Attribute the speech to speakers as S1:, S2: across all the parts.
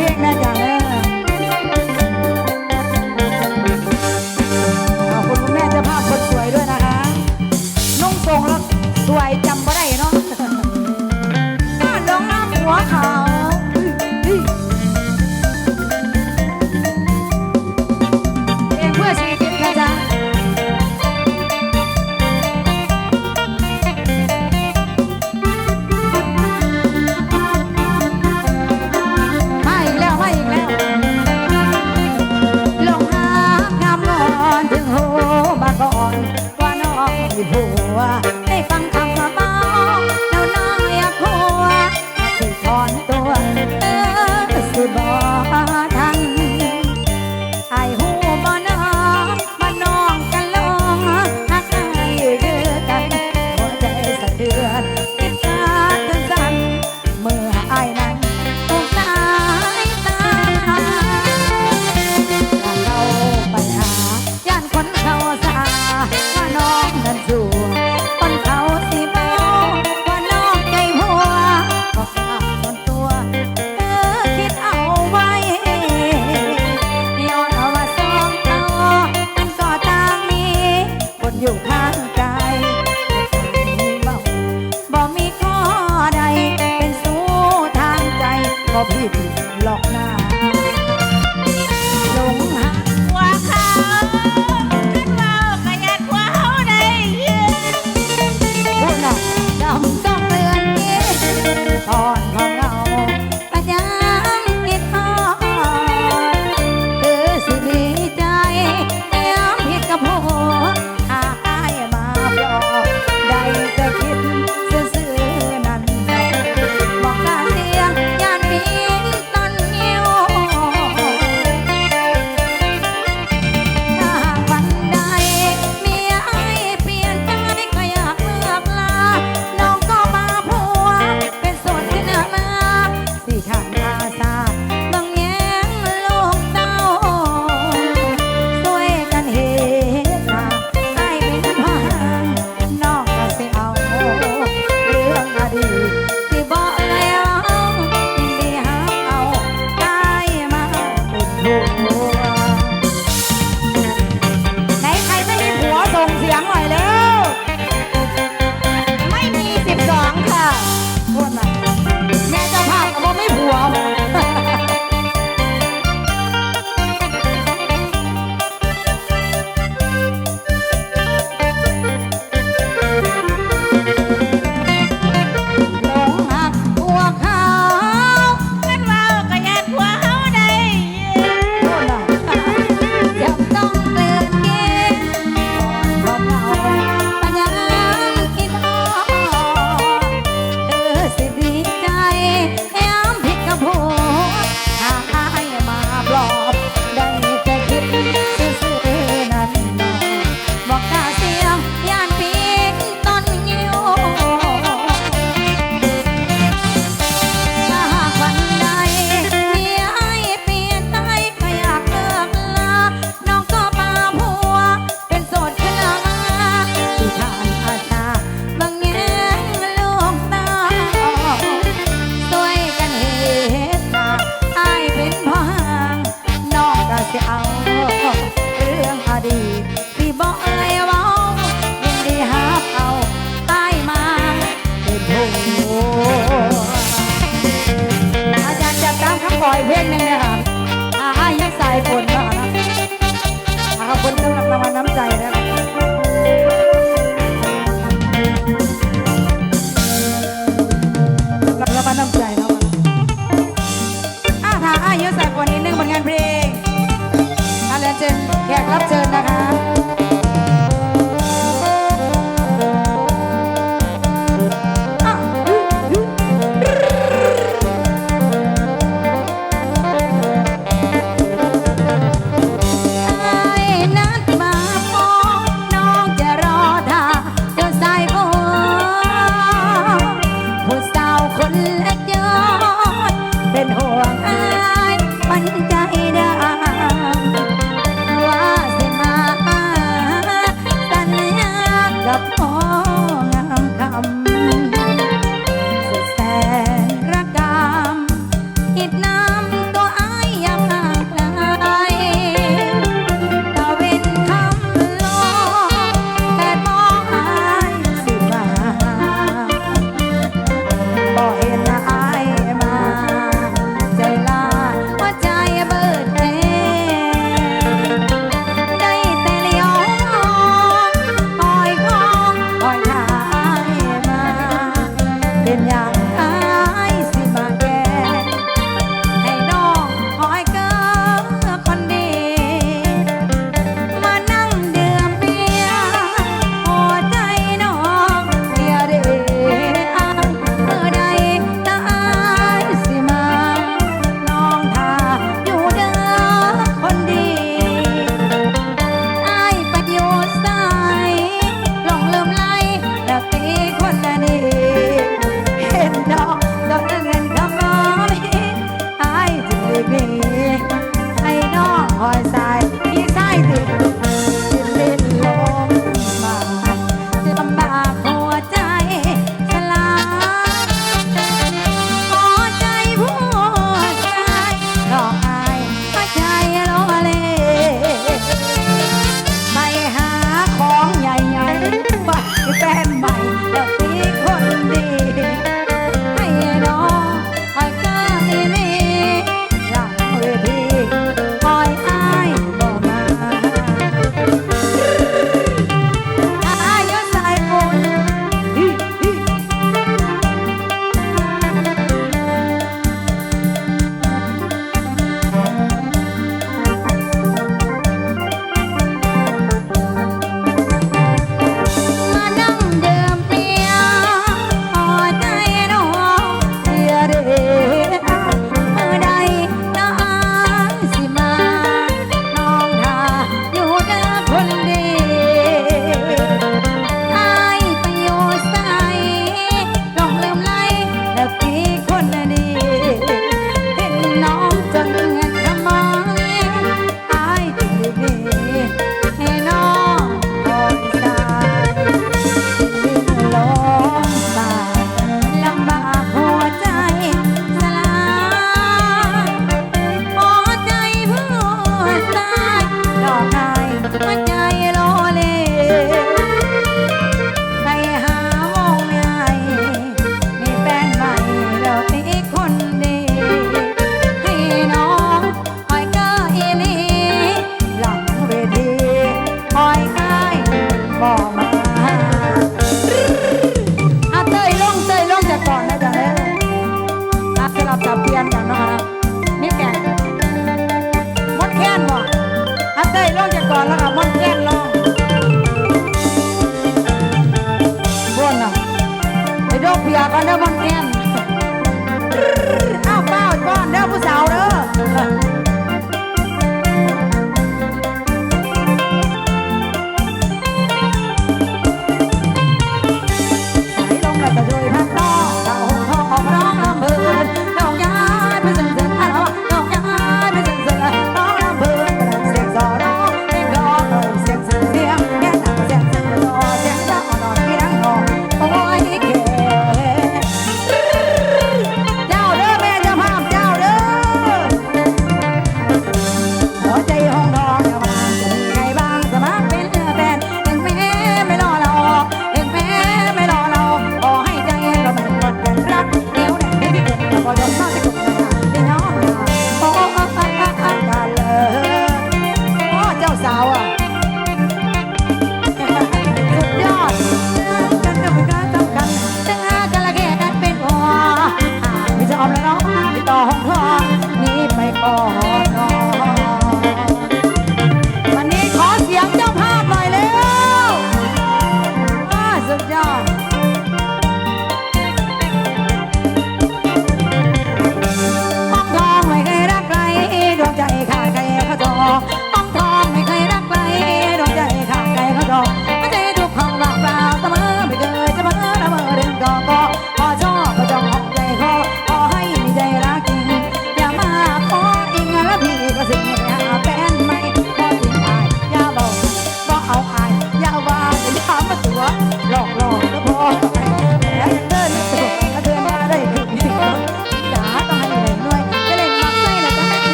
S1: เพลงนะจ๊ะ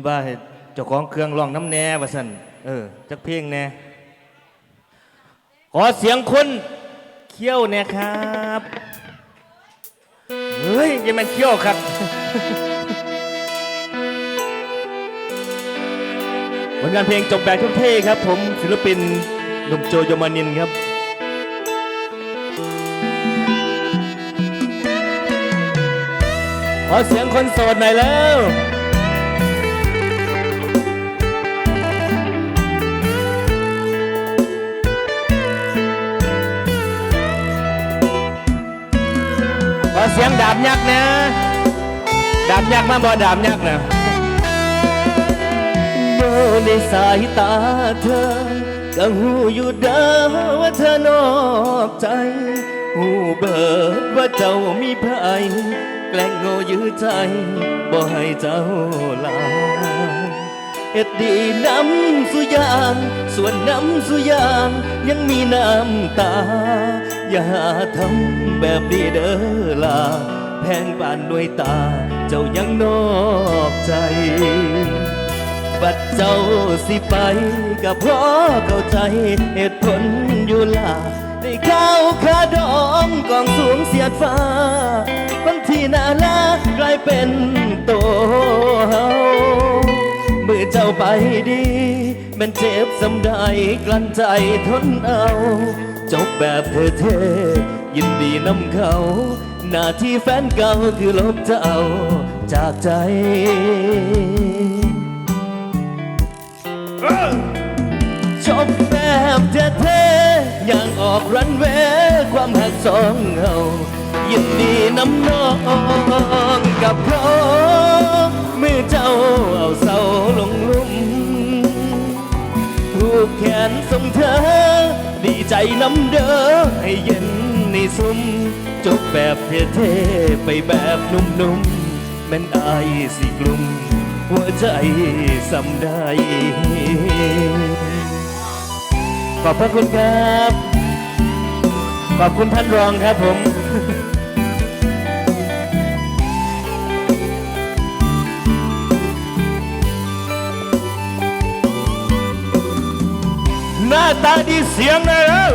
S1: นว่าเจ้าของเครื่องร้อง
S2: น้ำ
S1: แน่ว่าสันเออจักเพลงแน่ขอเสียงคนเขี้ยวแนี่ครับเฮ้ยยังมันเขี้ยวครับผลงานเพลงจบแบบทุ่มเทครับ
S3: ผมศิลปินหนุ่มโจยมานินครับขอเสียงคนโสดหน่อยแล้ว เสียงดาบยักษ์นะดาบยักษ์มาบ่ดาบยักษ์นะโยในสายตาเธอก็หูอยู่เด้อว่าเธอนอกใจหูเบิดว่าเจ้ามีภัยแกล้งโง่ยื้อใจบ่ให้เจ้าลาเอ็ดดีน้ำสุยาง ส่วนน้ำสุยางยังมีน้ำตา อย่าทำแบบนี้เด้อลาแพงปานด้วยตา เจ้ายังนอกใจ บัดเจ้าสิไปก็เพราะเข้าใจเหตุผลอยู่ล่ะได้ข้าวขาดองกองสูงเสียดฟ้าคนที่น่ารักลายเป็นตัวเฮาเมื่อเจ้าไปดี มันเจ็บสำได้กลั้นใจทนเอา จบแบบเท่ๆยินดีนำเขา หน้าที่แฟนเก่าคือลบจะเจ้าจากใจชมแบบเท่ๆอย่างออกรันเวความหักสองเฮายินดีน้ำน้องกับเขาเมื่อเจ้าเอาเสาลงลุ่มถูกแขนส่งเธอ ใจน้ำเด้อให้เย็นในซุ้มจบแบบเท่ๆไปแบบนุ่มๆแม่นอายสิกลุ่ม หัวใจสำได้ขอบพระคุณครับ ขอบคุณท่านรองครับผม ตาดีเสียงหนะแล้ว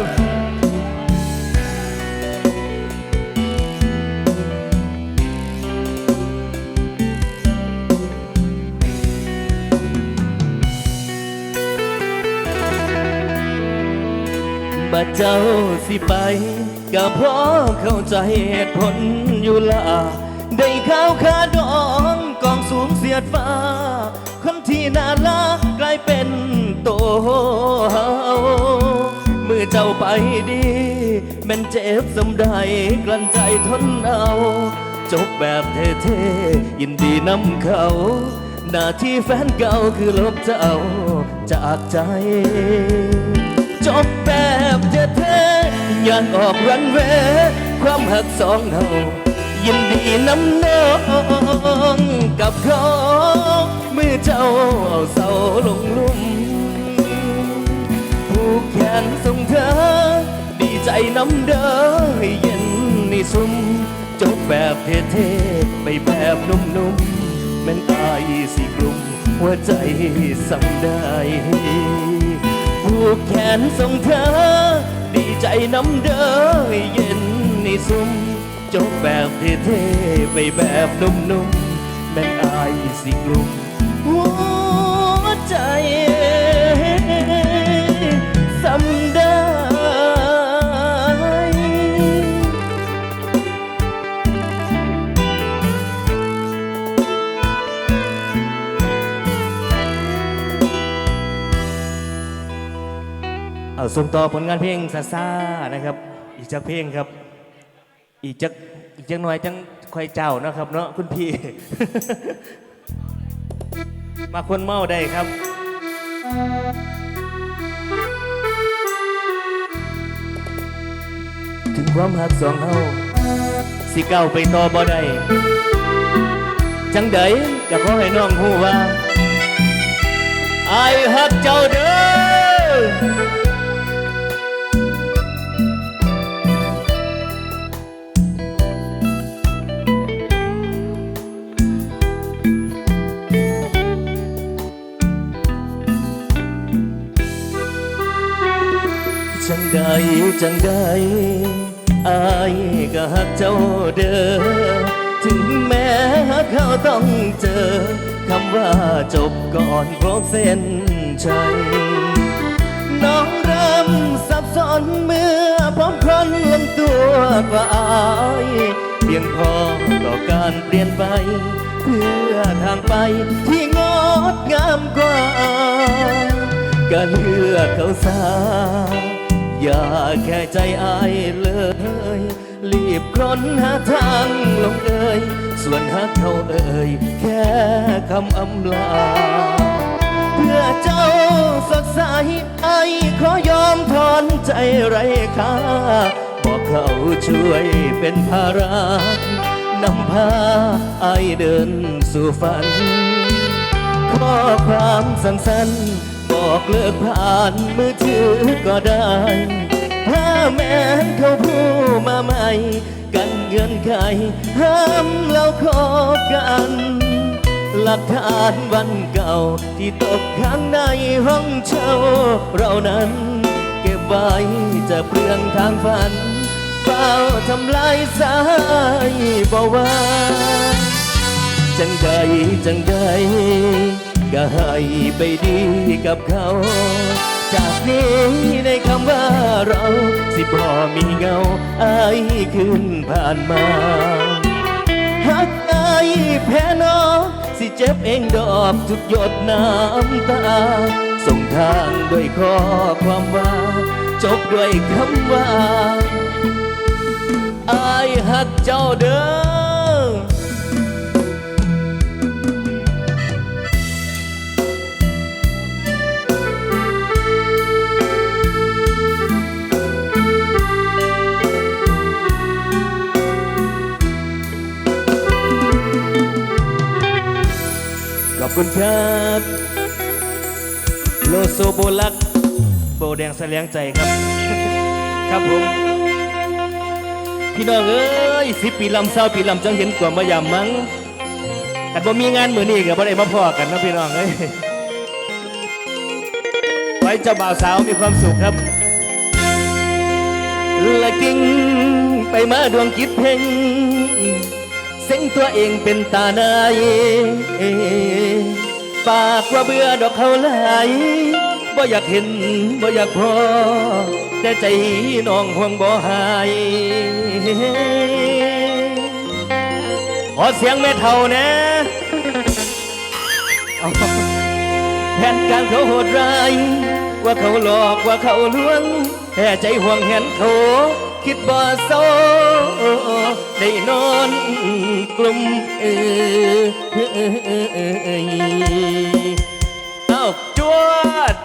S3: บัดเจ้าสิไปก็เพราะเข้าใจเหตุผลอยู่ละ ได้ข้าวขาดองกองสูงเสียดฟ้า นที่น่ารักกลายเป็นโตเฮามือเจ้าไปดีแมันเจ็บสำได้กลั้นใจทนเอา จบแบบเท่ๆยินดีนำเขา หน้าที่แฟนเก่าคือลบเจ้าจากใจ จบแบบเท่ๆยังออกรันเวความหักสองเฮา ยินดีน้ำน้องกับเขาเมื่อเจ้าเอาเสาลงลุ่มผูกแขนส่งเธอ ดีใจน้ำเด้อให้เย็นในซุ้มจบแบบเท่ๆไปแบบนุ่มๆแม่นอายสิกลุ่มหัวใจสั่งได้ผูกแขนส่งเธอ ดีใจน้ำเด้อให้เย็นในซุ้ม จบแบบเท่ๆไปแบบนุ่มๆแม่นอายสิกลุ่มหัวใจสำได้เอาส่งต่อผลงานเพลงซาซานะครับ อีกจักเพลงครับ อีกจักอีกจักหน่อยจังคอยเจ้านะครับเนาะคุณพี่ มาคนเมาได้ครับถึงความหักสองเฮาสิเก้าไปต่อบ่ได้จังใดก็ขอให้น้องฮู้ว่าไอ้ฮักเจ้าเด้อ ใดจังใดอายก็หักเจ้าเด้อ ถึงแม้เขาต้องเจอ คำว่าจบก่อนครบเส้นชัยน้องเริ่มสับสนเมื่อพร้อมคนลงตัวกว่าอายเพียงพอต่อการเปลี่ยนไป เพื่อทางไปที่งดงามกว่าก็เลือกเขาซา อย่าแค่ใจอายเลย รีบครนหาทางลงเอ่ยส่วนหากเขาเอ่ยแค่คำอำลา เพื่อเจ้าสดใสไอ้ขอยอมถอนใจไรค่าบอกเขาช่วยเป็นภาระนำพาไอ้เดินสู่ฝัน ข้อความสั้นๆ บอกเลิกผ่านมือถือก็ได้ ถ้าแม้เขาพูดมาใหม่ กันเงื่อนไขห้ามเราคบกัน หลักฐานวันเก่าที่ตกข้างในห้องเช่าเรานั้น เก็บไว้จะเปลืองทางฝันเฝ้าทำลายสายบอกว่าจังใดจังใด ก็ให้ไปดีกับเขา จากนี้ในคำว่าเรา สิพอมีเงาอายขึ้นผ่านมาหักอายแพ้นอสิเจ็บเองดอกทุกหยดน้ำตา ส่งทางด้วยข้อความว่า จบด้วยคำว่าอายหักเจ้าเด้อ คุณครับโลโซโบลักโบแดงแสลงใจครับ ครับผม พี่น้องเอ้ยสิปีลำเศร้าปีลำจังเห็นกว่ามายามมั้งแต่พอมีงานมือนี่กับบ่ได้มาพอกันนะพี่น้องเอ้ยไว้เจ้าบ่าวสาวมีความสุขครับละกิ่งไปมาดวงจิตเพ่ง เส้งตัวเองเป็นตาในปากว่าเบื่อดอกเขาไหลบ่อยากเห็นบ่อยากพอ แต่ใจน้องห่วงบ่หายขอเสียงแม่เท่านะเอาแผนการเขาโหดร้าย ว่าเขาหลอกว่าเขาลวงแค่ใจห่วงเห็นเขา คิดบ่โซได้นอนกลุ่มเออเอ้าจวด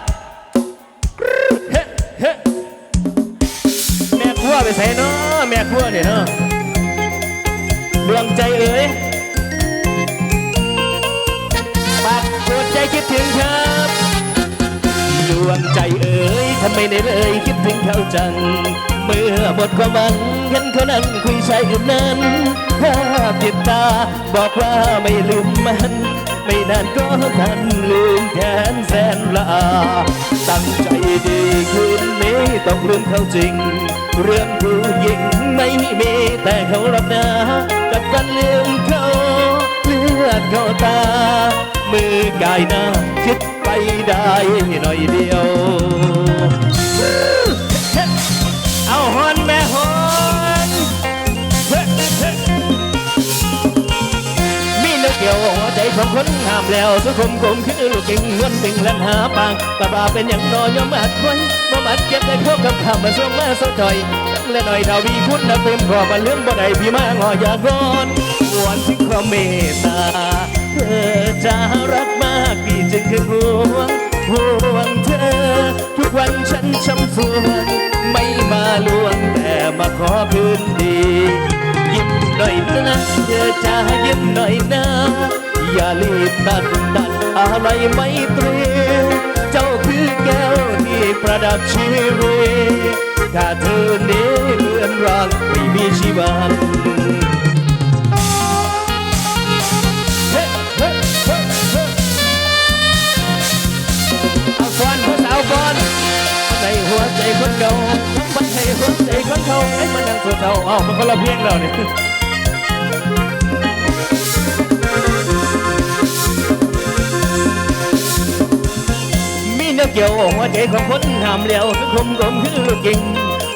S3: แม่ครัวไปใส่เนาะแม่ครัวเนี่ยเนาะดวงใจเอ๋ยปากปวดใจคิดถึงครับดวงใจเอ๋ยทำไมได้เลยคิดถึงเขาจัง เมื่อหมดความหวังเห็นเขานั่งคุยใชายอื่นนั้นภาพติดตาบอกว่าไม่ลืมมัน ไม่นานก็ทันลืมแทนแสนละอาตั้งใจดีคืนนี้ต้องลืมเขาจริง เรื่องผู้หญิงไม่มีแต่เขาหรับนากับวันลืมเขาเลือดเขาตา มือกายหน้าคิดไปได้หน่อยเดียว คนห้ามแล้วสุขมกลมคือลูกกิ่งเงินปิงลันหาปางปะบาเป็นอย่างน้อยยอมอัดควยมามัดเก็บได้เข้ากับคำมาส่งมาสะจอยและหน่อยดาวีคุณนะเต็มขอมาเลื่อมบ่ได้พี่มางออยากร้อนวนถึงความเมตตาเธอจะรักมากพี่จึงคือห่วงห่วงเธอ ทุกวันฉันช้ำสวงไม่มาลวงแต่มาขอคืนดียิ้มหน่อยนะเธอจะยิ้มหน่อยนะ อย่ารีบตัดตัดอะไรไม่ตรีเจ้าคือแก้วที่ประดับชีวิตถ้าเธอเนี้เลือนรางไม่มีชีวันเฮ้เฮ้เฮ้เฮ้เอาฟอนผู้สาวฟอนในหัวใจคนเก่ามันให้หัวใจคนเขาให้มันดังสุดเท่าเอามันคนละเพลงแล้วเนี่ย มีเนื้อเกี่ยวหัวใจของคนหามเลี้ยวสังคมกลมคือลูกกิ่ง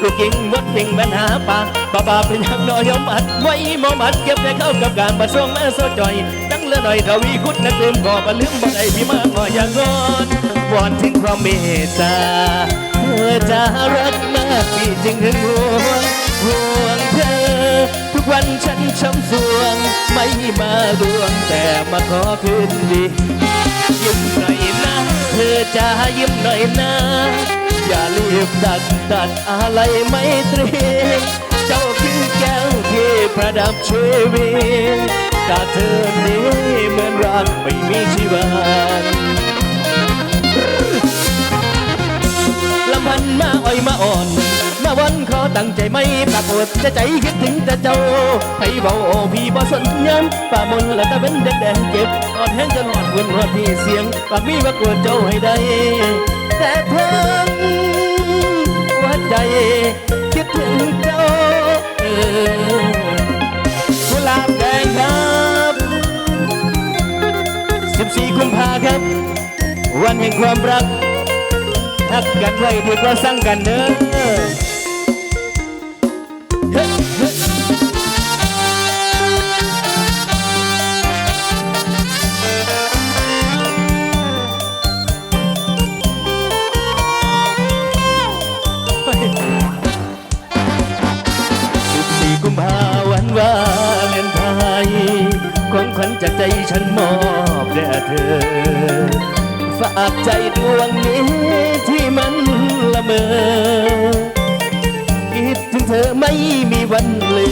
S3: ลูกกิ่งวัดกิ่งปัญหาปากปาปาเป็นย่างน้อยยอมอัดไว้มอมัดเก็บได้เข้ากับการประสวงแม่โซจอยตั้งเลือหน่อยทวีคุณนักลืมก่อมาลืมบ่ได้พี่มากงออย่างงอนวอนถึงความเมตตาเธอจะรักมากพี่จึงหึงหวงห่วงเธอ ทุกวันฉันช้ำสวง ไม่มาดวงแต่มาขอคืนดียิ้มหน่อย เธอจะยิ้มหน่อยนะ อย่ารีบตัดตัดอะไรไม่ตรีเจ้าคือแก้วที่ประดับชีวิตตาเธอนี้เหมือนรักไม่มีชีวัน พันมาอ่อยมาอ่อน มาวันขอตั้งใจไม่ปรากฏจะใจคิดถึงแต่เจ้าให้เบาพี่บ่สนย้ำป่ามนและตะเป็นแดงแดงๆเจ็บออนแห้งจนหอดวนหอดที่เสียงปากมีว่ากลัวเจ้าให้ได้ แต่เพิ่งหัวใจคิดถึงเจ้าเออกุหลาบแดงครับ14กุมภาครับ วันแห่งความรัก ทักกันไว้ดีกว่าสั่งกันเด้อากใจดวงนี้ที่มันละเมอคิดถึงเธอไม่มีวันลื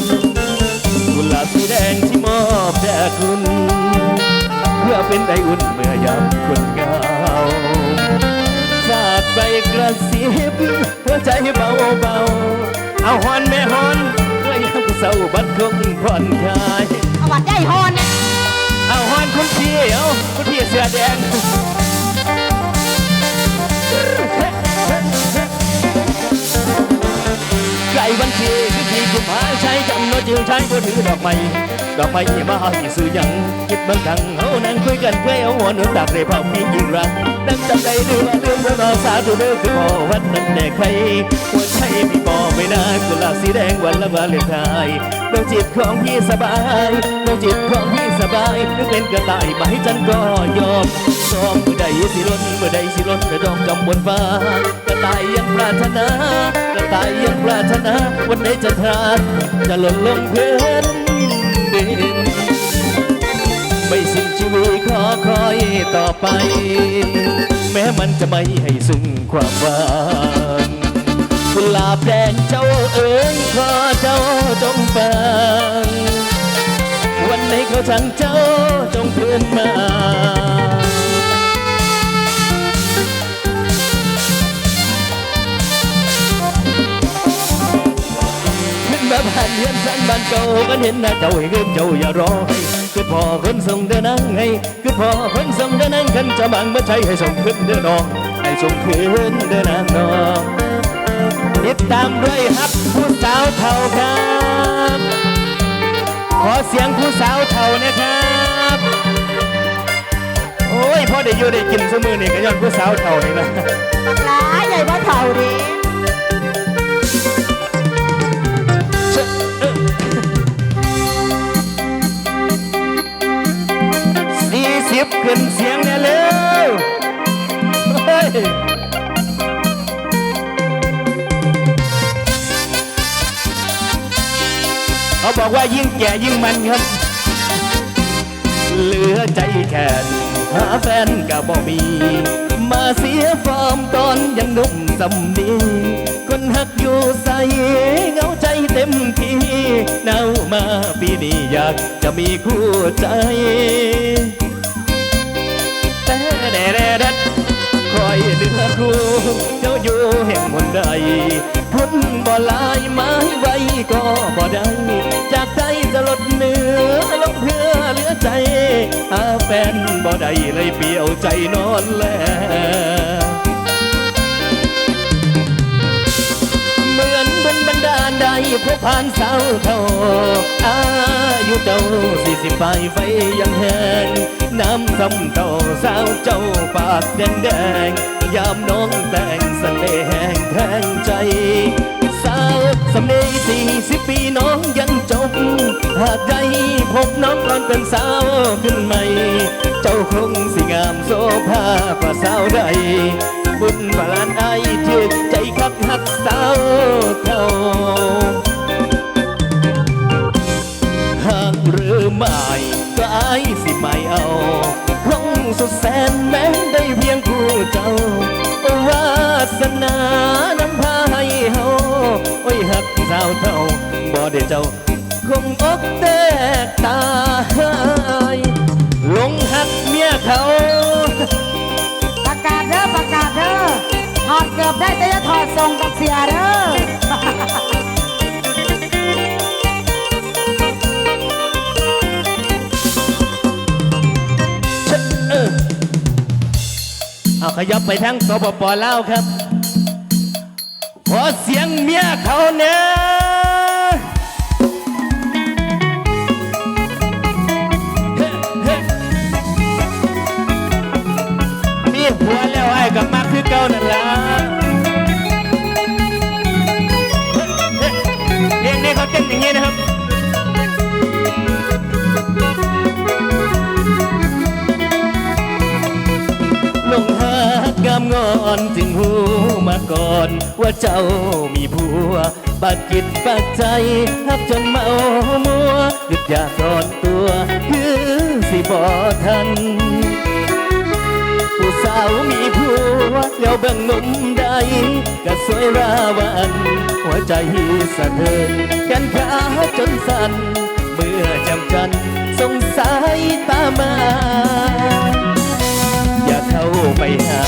S3: มกุหลาบสีแดงที่มอบแด่คุณ เพื่อเป็นไออุ่นเมื่อยามคนเหงาฝากไปกระซิบหัวใจเบาเบาๆเอาฮอนแม่ฮอนเมื่อยามเศร้าบัดคงผ่อนคลาย
S2: เอาวัดได้ฮอนเนี่ย
S3: เอาฮอนคุณพี่เอาคุณพี่เสื้อแดง ใจวันที่คือที่กุมภาใช้จำโน้ตจึงใช้ก็ถือดอกไม้ดอกไม้ที่มาให้ซื้อยังคิดบางครั้งเฮานั่งคุยกันเคยเอาหัวหนุนตักได้เผาพี่ยิ่งรักนั่งจำได้หรืองเรื่องเรื่องสาธุเด้อคือพอวัดนั้นแต่ใครควร ใจพี่บอกไว้นะกุหลาบสีแดงวันละวาเลนไทน์ดวงจิตของพี่สบายดวงจิตของพี่สบายนึกเป็นกระต่ายมาให้ฉันก็ยอมยอมเมื่อใดสิล้นเมื่อใดสิล้นกระดองกำบนฟ้ากระต่ายยังปรารถนากระต่ายยังปรารถนาวันไหนจะทานจะหล่นลงพื้นดินไม่สิ้นชีวิตขอคอยต่อไป แม้มันจะไม่ให้ซึ่งความหวัง กุหลาบแดงเจ้าเอ๋ยขอเจ้าจงฟัง วันไหนเขาสั่งเจ้าจงคืนมาขึ้นมาผ่านเรือนสันบ้านเก่ากันเห็นหน้าเจ้าให้เงินเจ้าอย่ารอให้คือพอคนส่งเดินนั่งให้คือพอคนส่งเดินนั่งกันจะบังมาใช้ให้ส่งขึ้นเดินนองให้ส่งขึ้นเดินนางนอง ติดตามด้วยฮักผู้สาวเท่าครับ ขอเสียงผู้สาวเท่านะครับโอ้ยพอได้อยู่ได้กินสมือนี่ก็ย้อนผู้สาวเท่านี่นะ
S2: บักหลายใหญ่บ่เท่าเดิ
S3: สี่สิบขึ้นเสียงแน่เร็วเฮ้ย เขาบอกว่ายิ่งแก่ยิ่งมันครับเหลือใจแค่หาแฟนก็บ่มี มาเสียฟอร์มตอนยังหนุ่มสำนีคนหักอยู่ใส่เหงาใจเต็มที่หนามาปีนี้อยากจะมีคู่ใจแต่แดดแดดคอยเดือครูเจ้าอยู่แห่งมนใด พ้นบ่ลายไม้ไว้ก็บ่ได้ จากใจจะลดเนื้อลงเพื่อเหลือใจหาแฟนบ่ได้เลยเปลี่ยวใจนอนแลเหมือนบนบันดาใดพบผ่านสาวเท่าอายุเจ้าสี่สิบปลายไฟยังแหงน้ำซ้ำเท่าสาวเจ้าปากแดงแดง ยามน้องแต่งเสน่ห์แห้งแทงใจสาวสำเนียงสี่สิบปีน้องยังจบ หากได้พบน้องตอนเป็นสาวขึ้นใหม่ เจ้าคงสิงามโซภากว่าสาวใด บุญบาลานไอายถือใจคักหักสาวเท่าหากหรือไม่ก็ไอสิไม่เอา สุดแสนแม้ได้เพียงคู่เจ้าวาสนานำพาให้เฮาโอ้ยหักสาวเท่าบ่ได้เจ้า คงอกแตกตายลงหักเมียเขา
S1: ประกาศเด้อประกาศเด้อถอดเกือบได้แต่ยังถอดทรงกับเสียเด้อ
S3: ขยับไปทางสปปลาวครับ ขอเสียงเมียเขาเนี่ย ราวันหัวใจสะเทือนแขนขาจนสั่นเมื่อจำจันสงสายตามา อย่าเข้าไปหา